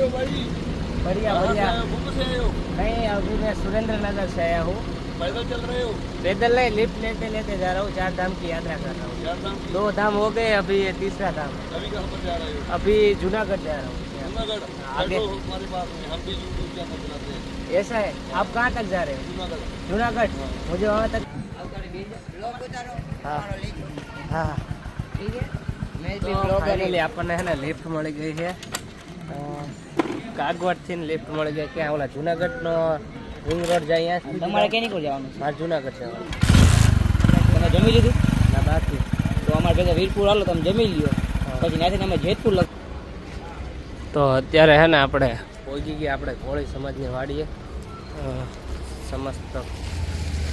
हो भाई बढ़िया कहाँ से बढ़िया आए हो? घूम से आए हो नहीं अभी मैं सुरेंद्र नगर से आया हूँ पैदल चल रहे हो पैदल नहीं लिफ्ट लेते लेते जा रहा हूँ चार धाम की यात्रा कर रहा हूँ चार धाम की दो धाम हो गए अभी ये तीसरा धाम है। अभी कहाँ पर जा रहे हो अभी जूनागढ़ जा रहा हूँ जूनागढ़ आगे। बैठो हमारे पास में हम भी यूट्यूब चैनल चलाते हैं ऐसा है आप कहाँ तक जा रहे हो जूनागढ़ जूनागढ़ मुझे वहाँ तक હા હા તો ફાઇનલી આપણને છે ને લિફ્ટ મળી ગઈ છે કાગવડથી લિફ્ટ મળી ગયા ક્યાં ઓલા જુનાગઢનો રિંગ રોડ જાય અહીંયા તમારે ક્યાં નીકળ જવાનું? મારે જુનાગઢ જવાનું તમે જમી લીધું? ના બાકી. તો અમારે ભેગા વીરપુર હાલો તમે જમી લ્યો. પછી ત્યાંથી અમે જેતપુર લખ તો અત્યારે છે ને આપણે પહોંચી ગયા આપણે કોળી સમાજની વાડીએ. સમસ્ત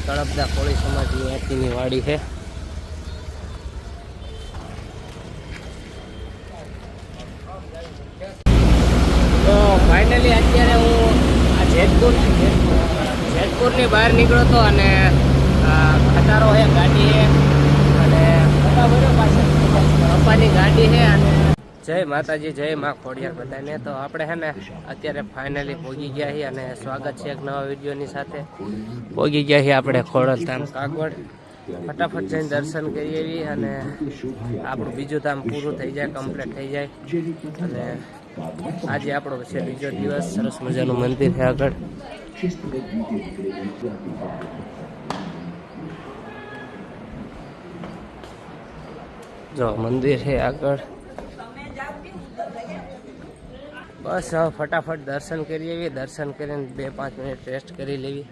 તળપદા કોળી સમાજની અહીંયાથીની વાડી છે તો ફાઇનલી અત્યારે હું આ જેતપુર જેતપુર જેતપુરની બહાર નીકળ્યો તો અને ખટારો છે ગાડી છે અને પપ્પાની ગાડી છે અને જય માતાજી, જય મા ખોડિયાર બધાને. તો આપણે છે ને, અત્યારે ફાઇનલી પોગી ગયા છીએ અને સ્વાગત છે એક નવા વિડીયોની સાથે. પોગી ગયા છીએ આપણે ખોડલ ધામ કાગવડ. ફટાફટ જઈને દર્શન કરીએ આવી અને આપણું બીજું ધામ પૂરું થઈ જાય કમ્પ્લીટ થઈ જાય. અને આજે આપણો છે બીજો દિવસ. સરસ મજાનું મંદિર છે આગળ. જો, મંદિર છે આગળ. બસ, હવે ફટાફટ દર્શન કરી લેવી દર્શન કરીને બે પાંચ મિનિટ રેસ્ટ કરી લેવી.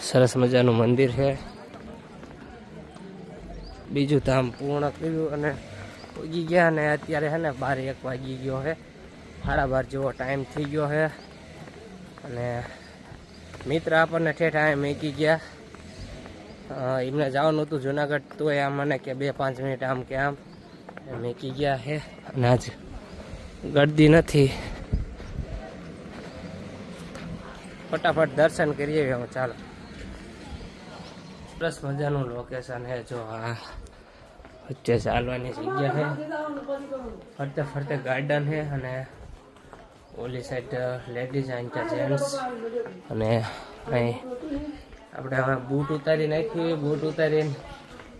સરસ મજાનું મંદિર છે. બીજું ધામ પૂર્ણ કર્યું અને ઉગી ગયા અને અત્યારે છે ને બાર એક વાગી ગયો છે. સાડા બાર જેવો ટાઈમ થઈ ગયો છે. અને મિત્ર આપણને ઠેઠ અહીંયા મૂકી ગયા. એમને જવાનું હતું જુનાગઢ તો એ મને કે બે પાંચ મિનિટ આમ કે આમ. મેકી મૂકી ગયા છે. અને આજ ગળદી નથી. ફટાફટ દર્શન કરીએ હવે ચાલો. સરસ મજાનું લોકેશન હે જો આ. વચ્ચે ચાલવાની જગ્યા છે. ફરતે ફરતે ગાર્ડન છે અને ઓલી સાઈડ લેડીઝ અહીં જેન્ટ્સ. અને અહીં આપણે હવે બૂટ ઉતારી નાખીએ બૂટ ઉતારીને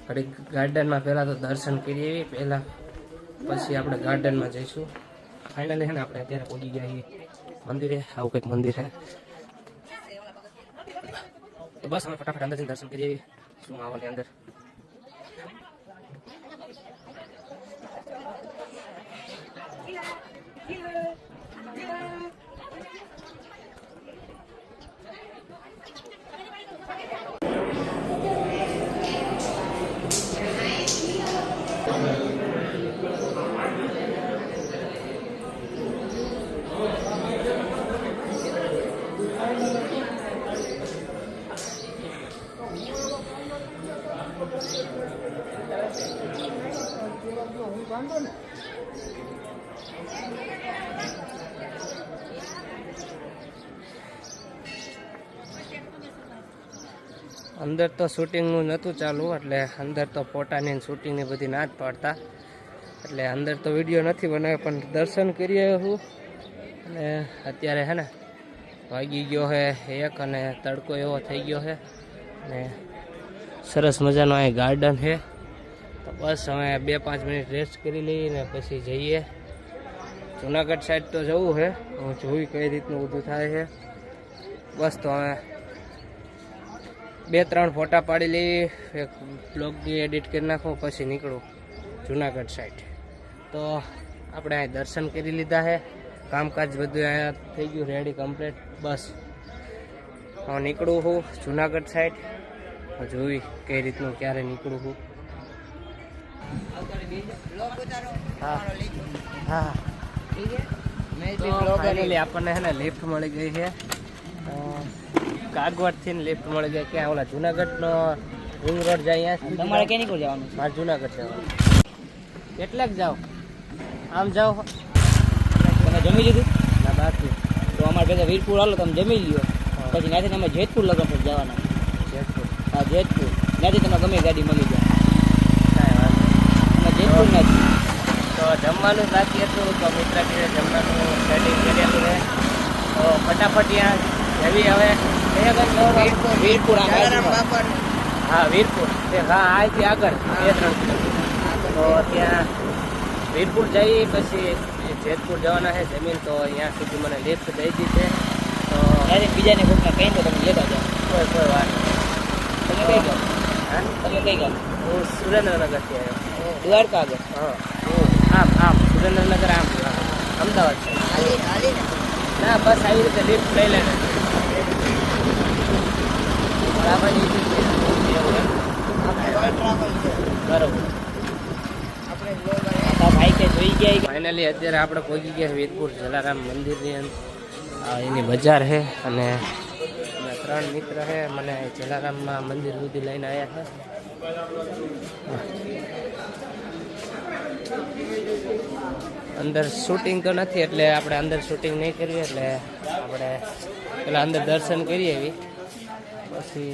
ઘડી ગાર્ડનમાં પહેલાં તો દર્શન કરીએ પહેલાં પછી આપણે ગાર્ડનમાં જઈશું. ફાઇનલી છે ને, આપણે અત્યારે પહોંચી ગયા છીએ મંદિરે. આવું કંઈક મંદિર છે તો બસ અમે ફટાફટ અંદર દર્શન કરીએ શું આવવાની અંદર? અંદર તો શૂટિંગનું નહોતું ચાલુ, એટલે અંદર તો ફોટાની શૂટિંગની બધી ના જ પાડતા. એટલે અંદર તો વીડિયો નથી બનાવ્યો, પણ દર્શન કરીએ હું. અને અત્યારે હે ને, વાગી ગયો છે એક અને તડકો એવો થઈ ગયો છે અને સરસ મજાનો અહીં ગાર્ડન છે બસ હવે બે પાંચ મિનિટ રેસ્ટ કરી લઈએ ને પછી જઈએ. જુનાગઢ સાઈડ તો જવું છે. હું જોઈ કઈ રીતનું બધું થાય છે. બસ તો હવે બે ત્રણ ફોટા પાડી લઈ એક બ્લોગની એડિટ કરી નાખું, પછી નીકળું જુનાગઢ સાઈડ તો આપણે અહીં દર્શન કરી લીધા છે. કામકાજ બધું અહીંયા થઈ ગયું રેડી કમ્પ્લીટ બસ હું નીકળું છું જુનાગઢ સાઈડ જોઈ કઈ રીતનું ક્યારે નીકળું છું હા. આપણને છે ને લિફ્ટ મળી ગઈ છે. કાગવડથી ને લિફ્ટ મળી ગઈ ક્યાં ઓલા જુનાગઢનો રિંગ રોડ જાય અહીંયા તમારે ક્યાં નીકળ જવાનું? મારે જુનાગઢ જવાનું. કેટલાક જાઓ. આમ જાઓ. તમે જમી લીધું? ના બાકી. તો અમારે ભેગા વીરપુર હાલો તમે જમી લ્યો. પછી ત્યાંથી અમે જેતપુર લગન પર જવાના. જેતપુર. હા જેતપુર. ત્યાંથી તમે ગમે ગાડી મળી જાય જેતપુર જ તો જમવાનું બાકી હતું તો મિત્ર કે જમવાનું સેટિંગ કરેલું છે. તો ફટાફટ ત્યાં જવી હવે? વીરપુર હા વીરપુર. તે હા અહીંથી આગળ. બે ત્રણ કિલોમીટર. તો ત્યાં વીરપુર જઈ પછી જેતપુર જવાના છે જમીન. તો અહીંયા સુધી મને લિફ્ટ દઈ દીધી છે. તો ત્યારે બીજાને કોકને કહી દો તમે લેતા જાઓ. કોઈ કોઈ વાત તમે કઈ ગામ હા તમે કઈ ગામ? હું સુરેન્દ્રનગરથી આવ્યો. દ્વારકા આગળ હા. હું આમ આમ. સુરેન્દ્રનગર આમ. અમદાવાદ છે. ના. બસ આવી રીતે લિફ્ટ લઈ લે બરાબર ભાઈ કે જોઈ ગયા ફાઇનલી અત્યારે આપણે પહોંચી ગયા વીરપુર જલારામ મંદિરની અંદર. એની બજાર છે અને ત્રણ મિત્ર છે. મને જલારામમાં મંદિર સુધી લઈને આવ્યા છે. અંદર શૂટિંગ તો નથી, એટલે આપણે અંદર શૂટિંગ નહીં કરીએ, એટલે આપણે પેલા અંદર દર્શન કરીએ એવી. પછી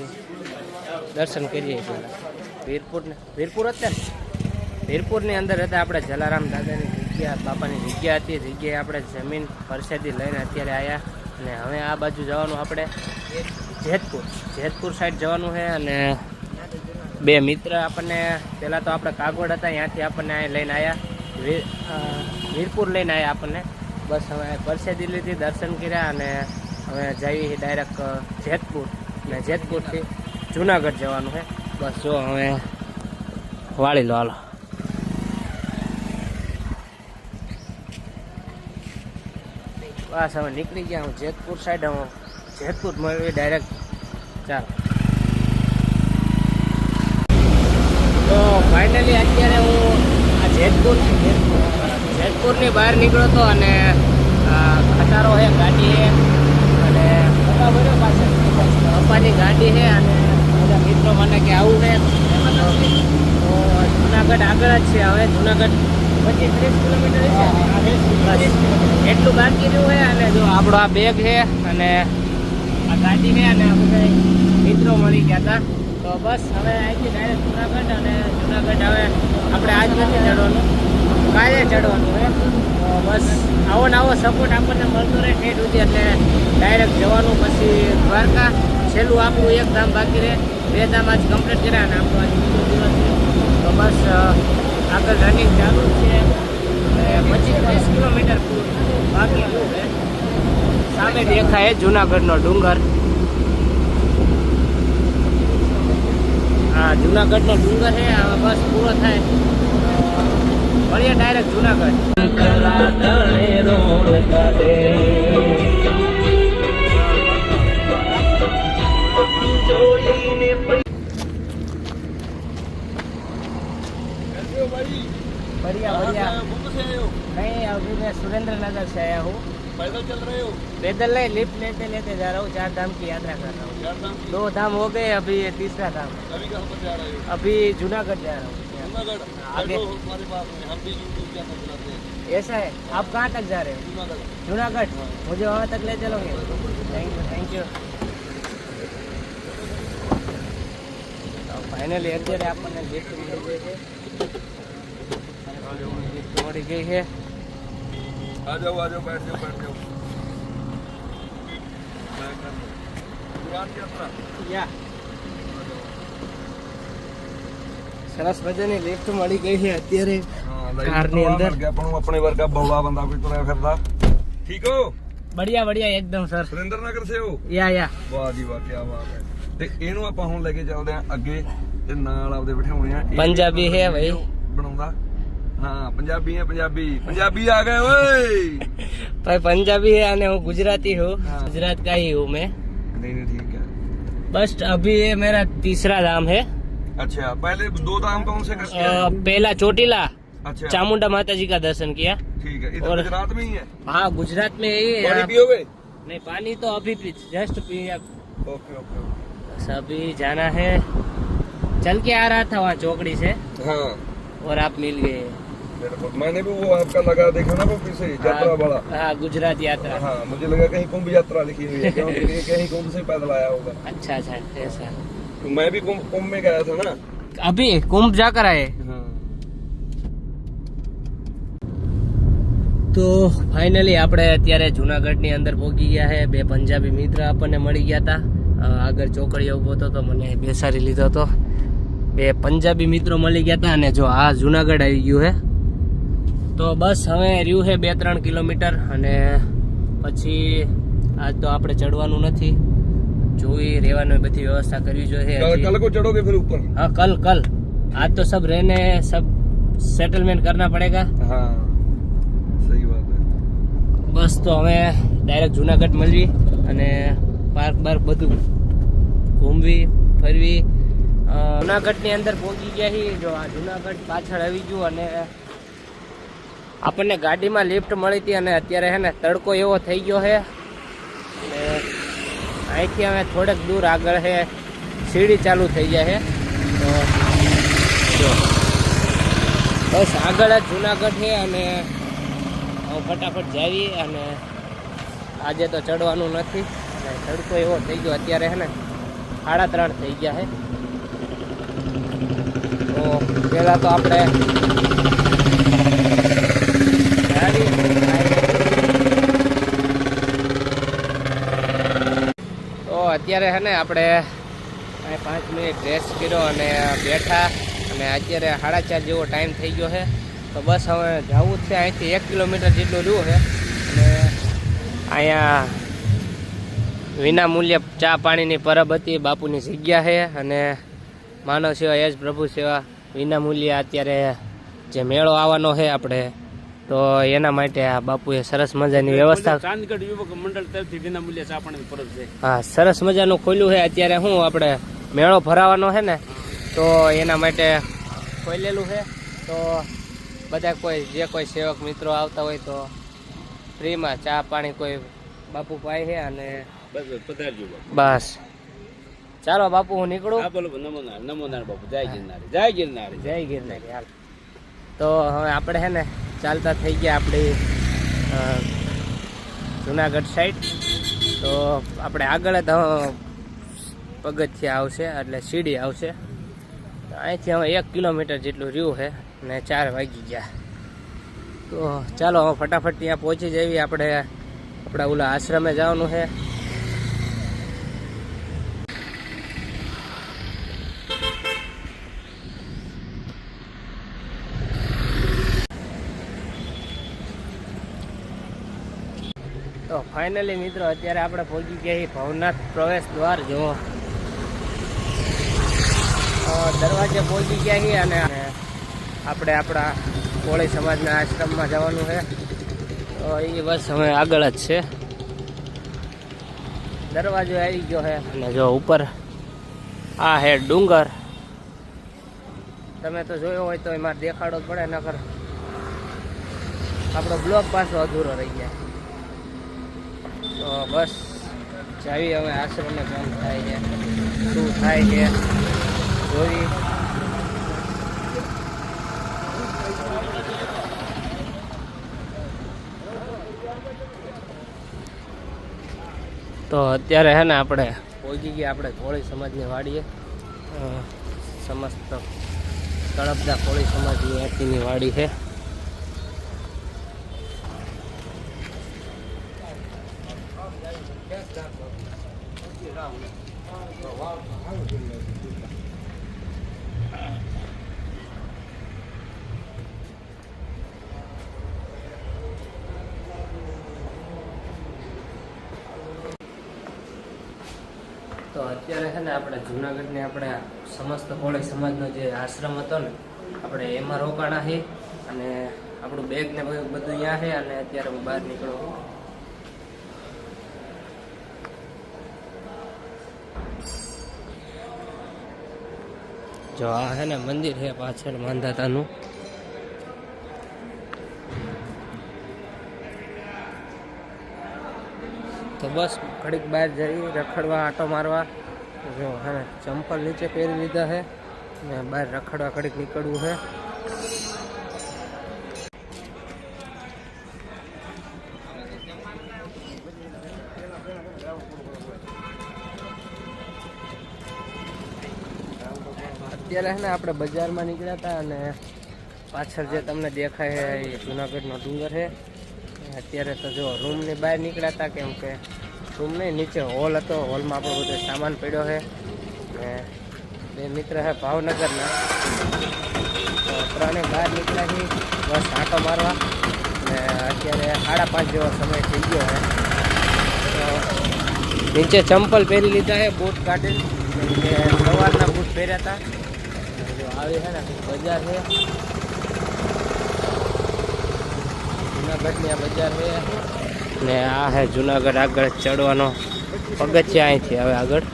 દર્શન કરીએ પેલા વીરપુર ને વીરપુર હતા વીરપુરની અંદર હતા આપણે જલારામ દાદાની જગ્યા, બાપાની જગ્યા હતી. જગ્યાએ આપણે જમીન પરસેથી લઈને અત્યારે આવ્યા અને હવે આ બાજુ જવાનું આપણે જેતપુર. જેતપુર સાઈડ જવાનું છે અને બે મિત્ર આપણને, પહેલાં તો આપણે કાગોડ હતા, ત્યાંથી આપણને લઈને આવ્યા વીર વીરપુર લઈને આવ્યા આપણને. બસ હવે પરસેદી લીધી, દર્શન કર્યા અને હવે જઈએ ડાયરેક્ટ જેતપુર. ને જેતપુરથી જુનાગઢ જવાનું છે. બસ જો હવે વાળી લો હાલો. બસ, હવે નીકળી ગયા હું જેતપુર સાઈડ હું જેતપુર મળવી ડાયરેક્ટ ચાલો. તો ફાઇનલી અત્યારે હું આ જેતપુર જેતપુરની બહાર નીકળ્યો હતો અને ખટારો છે ગાડી છે અને બરાબર છે પાસે. પપ્પાની ગાડી છે અને બધા મિત્રો મને કે આવું છે તો જુનાગઢ આગળ જ છે હવે. જુનાગઢ પચીસ, ત્રીસ કિલોમીટર એટલું બાકી રહ્યું હોય અને જો આપણો આ બેગ છે અને આ ગાડી છે અને અમે મિત્રો મળી ગયા હતા. તો બસ હવે અહીંથી ડાયરેક્ટ જુનાગઢ અને જુનાગઢ હવે આપણે આજ નથી ચડવાનું, કાલે ચડવાનું છે. તો બસ આવો ને આવો સપોર્ટ આપણને મળતો રહે ઠેઠ સુધી, એટલે ડાયરેક્ટ જવાનું પછી દ્વારકા. છેલ્લું આપણું એક ધામ બાકી રહે. બે ધામ આજ કમ્પ્લીટ કર્યા અને આપણું આજ બીજો દિવસ તો બસ આગળ રનિંગ ચાલુ છે. પચીસ ત્રીસ કિલોમીટર બાકી છે. સામે દેખાય જુનાગઢનો ડુંગર. હા જુનાગઢનો ડુંગર છે. આ બસ પૂરો થાય. મળીએ ડાયરેક્ટ જુનાગઢ. अभी मैं सुरेंद्र नगर से आया हूँ पैदल चल रहे हो पैदल नहीं लिफ्ट लेते लेते जा रहा हूँ चार धाम की यात्रा कर रहा हूँ चार धाम की दो धाम हो गए अभी ये तीसरा धाम अभी कहाँ पर जा रहे हो अभी जूनागढ़ जा रहा हूँ जूनागढ़ आगे। बैठो हमारे पास में हम भी यूट्यूब चैनल चलाते हैं ऐसा है आप कहाँ तक जा रहे हो जूनागढ़ जूनागढ़ मुझे वहाँ तक ले चलोगे thank you thank you finally અત્યારે આપણને ગિફ્ટ મળી ગઈ છે ગિફ્ટ મળી ગઈ છે आ जाओ आ जाओ बैठ जाओ बैठ जाओ मैं कर लूं। पुरान यात्रा યા સરસ મજાની લિફ્ટ મળી ગઈ છે અત્યારે कार ની અંદર? ਗਿਆ ਆਪਾਂ ਨੂੰ ਆਪਣੇ ਵਰਗਾ ਬੌਲਾ ਬੰਦਾ ਕੋਈ ਤੁਰਿਆ ਫਿਰਦਾ ਠੀਕ ਹੋ बढ़िया बढ़िया एकदम सर ਸੁਰਿੰਦਰ ਨਗਰ ਸੇ ਹੋ या या ਵਾਹ ਜੀ ਵਾਹ ਕੀ ਬਾਤ ਹੈ ਤੇ ਇਹਨੂੰ ਆਪਾਂ ਹੁਣ ਲੈ ਕੇ ਚੱਲਦੇ ਆਂ ਅੱਗੇ ਤੇ ਨਾਲ ਆਪਦੇ ਬਿਠਾਉਣੇ ਆ ਇਹ ਪੰਜਾਬੀ ਹੈ ਬਈ। ਬਣਾਉਂਦਾ હા પંજાબી હે પંજાબી પંજાબી આ ગયે ઓય ભાઈ પંજાબી है અને હું ગુજરાતી હું ગુજરાત का ही हूँ मैं नहीं नहीं ठीक है बस अभी ये मेरा तीसरा धाम है अच्छा पहले दो धाम कौन से करते हैं पहला चोटीला अच्छा चामुंडा माता जी का दर्शन किया ठीक है और गुजरात में ही है हाँ गुजरात में ही है पानी पियोगे नहीं पानी तो अभी जस्ट पिया ओके ओके अभी जाना है चल के आ रहा था वहाँ चौकड़ी से हाँ और आप मिल गए मैंने भी वो आपका लगा देखा ना वो पीछे यात्रा वाला हाँ, हाँ गुजरात यात्रा हाँ मुझे लगा कहीं कुंभ यात्रा लिखी हुई है क्योंकि ये कहीं कुंभ से पैदल आया होगा अच्छा अच्छा ऐसा तो मैं भी कुंभ कुंभ में गया था ना अभी कुंभ जाकर आए हाँ તો ફાઇનલી આપણે અત્યારે જુનાગઢની અંદર પહોંચી ગયા છે બે પંજાબી મિત્ર આપણને મળી ગયા હતા અ, આગળ ચોકડીએ ઊભો હતો તો મને બેસાડી લીધો હતો બે પંજાબી મિત્રો મળી ગયા હતા અને જો આ જુનાગઢ આવી ગયું છે તો બસ હવે રહ્યું છે બે ત્રણ કિલોમીટર અને પછી આજ તો આપણે ચડવાનું નથી. જોઈ રહેવાની બધી વ્યવસ્થા કરવી જોઈએ કલ કો હા કલ કલ. આજ તો સબ રહેને સબ સેટલમેન્ટ કરના પડેગા. હા બસ તો હવે ડાયરેક્ટ જુનાગઢ મળવી અને પાર્ક બાર્ક બધું ઘૂમવી ફરવી. જુનાગઢની અંદર પહોંચી ગયા છીએ. જો આ જુનાગઢ પાછળ આવી ગયું અને આપણને ગાડીમાં લિફ્ટ મળી હતી અને અત્યારે હે ને તડકો એવો થઈ ગયો છે. અને અહીંથી અમે થોડેક દૂર આગળ છે સીડી ચાલુ થઈ જાય છે તો બસ આગળ જ જુનાગઢ છે અને ફટાફટ જાવી અને આજે તો ચડવાનું નથી. અને તડકો એવો થઈ ગયો અત્યારે છે ને, સાડા ત્રણ થઈ ગયા છે તો પહેલાં તો આપણે જાવી. તો અત્યારે છે ને આપણે પાંચ મિનિટ રેસ્ટ કર્યો અને બેઠા અને અત્યારે સાડા ચાર જેવો ટાઈમ થઈ ગયો છે. તો બસ હવે જવું જ છે અહીંથી એક કિલોમીટર જેટલું રહ્યું છે. અને અહીંયા વિના મૂલ્યે ચા પાણીની પરબ હતી, બાપુની જગ્યા છે અને માનવ સેવા યશ પ્રભુ સેવા વિના મૂલ્યે અત્યારે જે મેળો આવવાનો છે આપણે તો એના માટે આ બાપુએ સરસ મજાની વ્યવસ્થા ચાંદગઢ યુવક મંડળ તરફથી વિનામૂલ્ય ચા પાણી પરબ છે. હા સરસ મજાનું ખોલ્યું છે. અત્યારે શું આપણે મેળો ભરાવાનો છે ને તો એના માટે ખોલેલું છે. તો બધા કોઈ જે કોઈ સેવક મિત્રો આવતા હોય તો ફ્રીમાં ચા પાણી કોઈ બાપુ પાય છે અને બસ ચાલો બાપુ હું નીકળું. નમોનાર નમોનાર બાપુ. જય ગિરનારી જય ગિરનારી જય ગિરનારી હાલ. તો હવે આપણે છે ને ચાલતા થઈ ગયા આપણી જુનાગઢ સાઈડ તો આપણે આગળ જ પગથિયા આવશે, એટલે સીડી આવશે. અહીંથી હવે એક કિલોમીટર જેટલું રહ્યું છે ને ચાર વાગી ગયા. તો ચાલો, હવે ફટાફટ ત્યાં પહોંચી જઈએ. આપણે, આપણા ઓલા આશ્રમે જવાનું છે. તો ફાઇનલી મિત્રો, અત્યારે આપણે પહોંચી ગયા ભવનાથ પ્રવેશ દ્વાર જો દરવાજે પહોંચી ગયા છીએ અને આપણે આપણા કોળી સમાજના આશ્રમમાં જવાનું છે. તો એ બસ હવે આગળ જ છે. દરવાજો આવી ગયો છે અને જો ઉપર આ હે ડુંગર. તમે તો જોયો હોય તો એમાં દેખાડો પડે નકર. આપણો બ્લોક પાછો અધૂરો રહી જાય. તો બસ, જાવી હવે આશ્રમને કામ થાય છે. શું થાય છે, જોઈ. તો અત્યારે હે ને આપણે પહોંચી ગયા, આપણે કોળી સમાજની વાડીએ. સમસ્ત તળપદા કોળી સમાજની અહીંની વાડી છે. તો અત્યારે છે ને આપણે જુનાગઢની આપણે સમસ્ત કોળી સમાજનો જે આશ્રમ હતો ને, આપણે એમાં રોકાણા છે અને આપણું બેગ ને બધું અહીંયા છે અને અત્યારે હું બહાર નીકળું જો આ છે ને મંદિર છે પાછળ માંધાતાનું તો બસ ઘડીક બહાર જઈ રખડવા આટો મારવા. જો હે ચંપલ નીચે પહેરી લીધા છે ને બહાર રખડવા ઘડીક નીકળવું છે. અત્યારે છે ને આપણે બજારમાં નીકળ્યા હતા અને પાછળ જે તમને દેખાય છે એ જુનાગઢનો ડુંગર છે અત્યારે તો જો રૂમની બહાર નીકળ્યા હતા કેમ કે રૂમ નહીં નીચે હોલ હતો. હોલમાં આપણો બધો સામાન પડ્યો છે ને બે મિત્ર છે ભાવનગરના. તો ત્રણે બહાર નીકળ્યા છીએ બસ આંટો મારવા. ને અત્યારે સાડા પાંચ જેવો સમય થઈ ગયો છે તો નીચે ચંપલ પહેરી લીધા છે બૂટ કાઢીને. કેમ કે સવારના બૂટ પહેર્યા હતા જો આવી છે ને બજાર છે. જુનાગઢની આ બજાર છે. ને આ છે જુનાગઢ આગળ ચડવાનો પગથિયા અહીંથી હવે આગળ.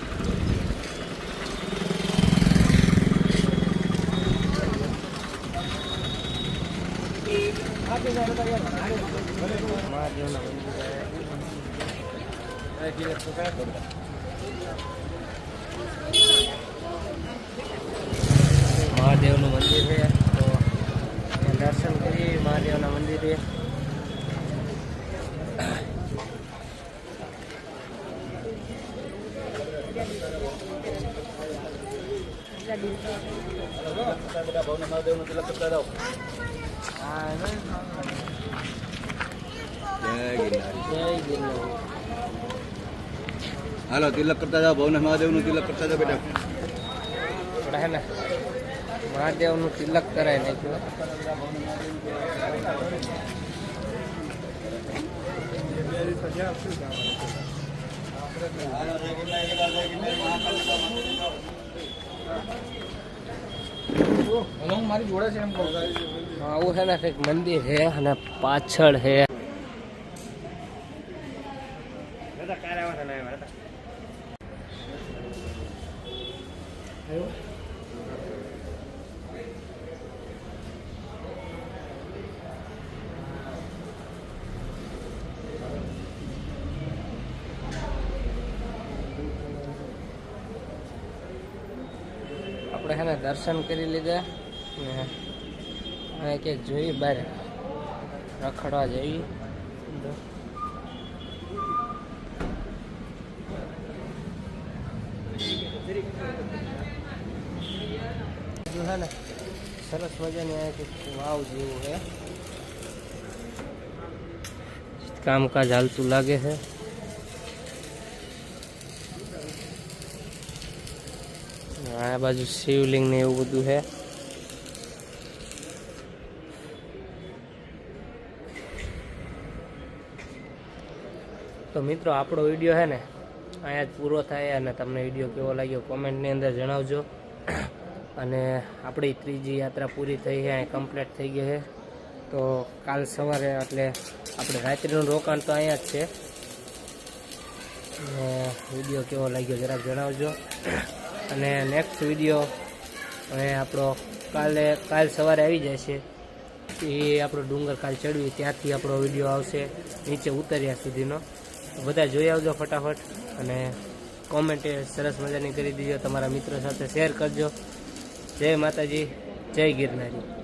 મહાદેવના મંદિરે મહાદેવનું મંદિર છે તો દર્શન કરી મહાદેવના મંદિરે. હાલો તિલક કરતા જાઓ ભવનાથ મહાદેવનું તિલક કરતા જાઓ બેટા ને મહાદેવનું તિલક કરાય નાખ્યું આવું છે ને કંઈક મંદિર છે અને પાછળ છે. આપણે છે ને દર્શન કરી લીધા ને હવે ક્યાંક જોઈ બહાર રખડવા જઈએ બીજું છે ને, સરસ મજાની આ કંઈક વાવ જેવું છે કામકાજ હાલતું લાગે છે. આ બાજુ શિવલિંગ ને એવું બધું છે. તો મિત્રો, આપણો વીડિયો છે ને, અહીંયા જ પૂરો થાય અને તમને વીડિયો કેવો લાગ્યો કોમેન્ટની અંદર જણાવજો. અને આપણી ત્રીજી યાત્રા પૂરી થઈ છે અહીં કમ્પ્લીટ થઈ ગઈ છે. તો કાલ સવારે, એટલે આપણે રાત્રિનું રોકાણ તો અહીંયા જ છે. વીડિયો કેવો લાગ્યો, જરાક જણાવજો. અને નેક્સ્ટ વીડિયો હવે આપણો કાલે, કાલ સવારે આવી જશે. એ આપણો ડુંગર કાલ ચડવી ત્યાંથી આપણો વીડિયો આવશે, નીચે ઉતર્યા સુધીનો. બધા જોઈ આવજો ફટાફટ અને કોમેન્ટ સરસ મજાની કરી દીજો, તમારા મિત્રો સાથે શેર કરજો. જય માતાજી, જય ગિરનારી.